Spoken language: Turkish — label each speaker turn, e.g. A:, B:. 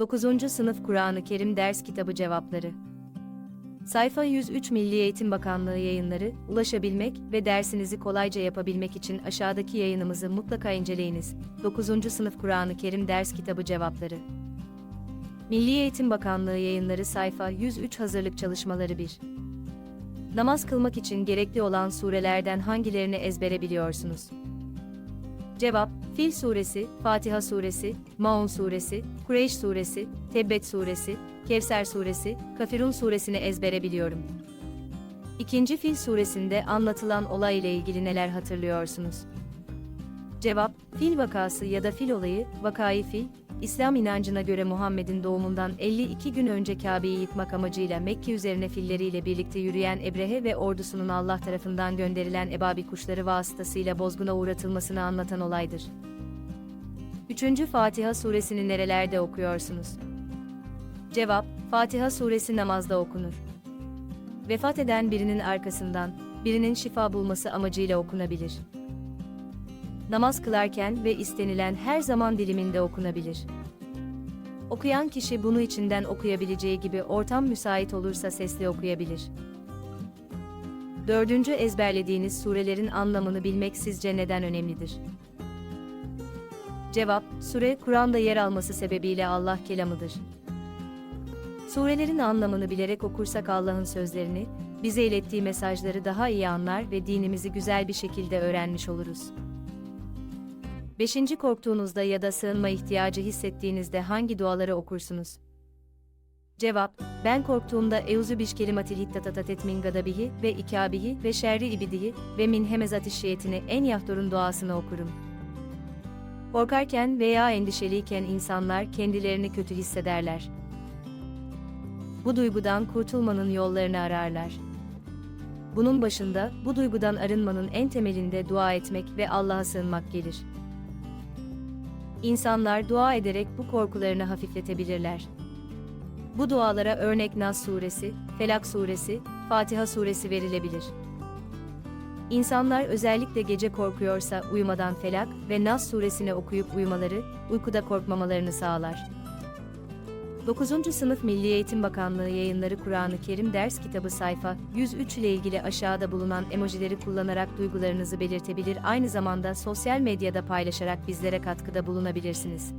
A: 9. Sınıf Kur'an-ı Kerim Ders Kitabı Cevapları Sayfa 103 Milli Eğitim Bakanlığı yayınları, ulaşabilmek ve dersinizi kolayca yapabilmek için aşağıdaki yayınımızı mutlaka inceleyiniz. 9. Sınıf Kur'an-ı Kerim Ders Kitabı Cevapları Milli Eğitim Bakanlığı yayınları sayfa 103 Hazırlık Çalışmaları 1 Namaz kılmak için gerekli olan surelerden hangilerini ezbere biliyorsunuz? Cevap, Fil Suresi, Fatiha Suresi, Maun Suresi, Kureyş Suresi, Tebbet Suresi, Kevser Suresi, Kafirun Suresini ezbere biliyorum. İkinci Fil Suresinde anlatılan olay ile ilgili neler hatırlıyorsunuz? Cevap, fil vakası ya da fil olayı, vakayı fil, İslam inancına göre Muhammed'in doğumundan 52 gün önce Kabe'yi yıkmak amacıyla Mekke üzerine filleriyle birlikte yürüyen Ebrehe ve ordusunun Allah tarafından gönderilen ebabil kuşları vasıtasıyla bozguna uğratılmasını anlatan olaydır. 3. Fatiha suresini nerelerde okuyorsunuz? Cevap, Fatiha suresi namazda okunur. Vefat eden birinin arkasından, birinin şifa bulması amacıyla okunabilir namaz kılarken ve istenilen her zaman diliminde okunabilir. Okuyan kişi bunu içinden okuyabileceği gibi ortam müsait olursa sesli okuyabilir. Dördüncü ezberlediğiniz surelerin anlamını bilmek sizce neden önemlidir? Cevap, sure Kur'an'da yer alması sebebiyle Allah kelamıdır. Surelerin anlamını bilerek okursak Allah'ın sözlerini, bize ilettiği mesajları daha iyi anlar ve dinimizi güzel bir şekilde öğrenmiş oluruz. Beşinci korktuğunuzda ya da sığınma ihtiyacı hissettiğinizde hangi duaları okursunuz? Cevap, ben korktuğumda Euzu biş kelimatil hittatatat min gadabihi ve ikabihi ve şerri ibidihi ve min şiyetini en yahtorun duasını okurum. Korkarken veya endişeliyken insanlar kendilerini kötü hissederler. Bu duygudan kurtulmanın yollarını ararlar. Bunun başında bu duygudan arınmanın en temelinde dua etmek ve Allah'a sığınmak gelir. İnsanlar dua ederek bu korkularını hafifletebilirler. Bu dualara örnek Nas suresi, Felak suresi, Fatiha suresi verilebilir. İnsanlar özellikle gece korkuyorsa uyumadan Felak ve Nas suresini okuyup uyumaları, uykuda korkmamalarını sağlar. 9. Sınıf Milli Eğitim Bakanlığı yayınları Kur'an-ı Kerim ders kitabı sayfa 103 ile ilgili aşağıda bulunan emojileri kullanarak duygularınızı belirtebilir aynı zamanda sosyal medyada paylaşarak bizlere katkıda bulunabilirsiniz.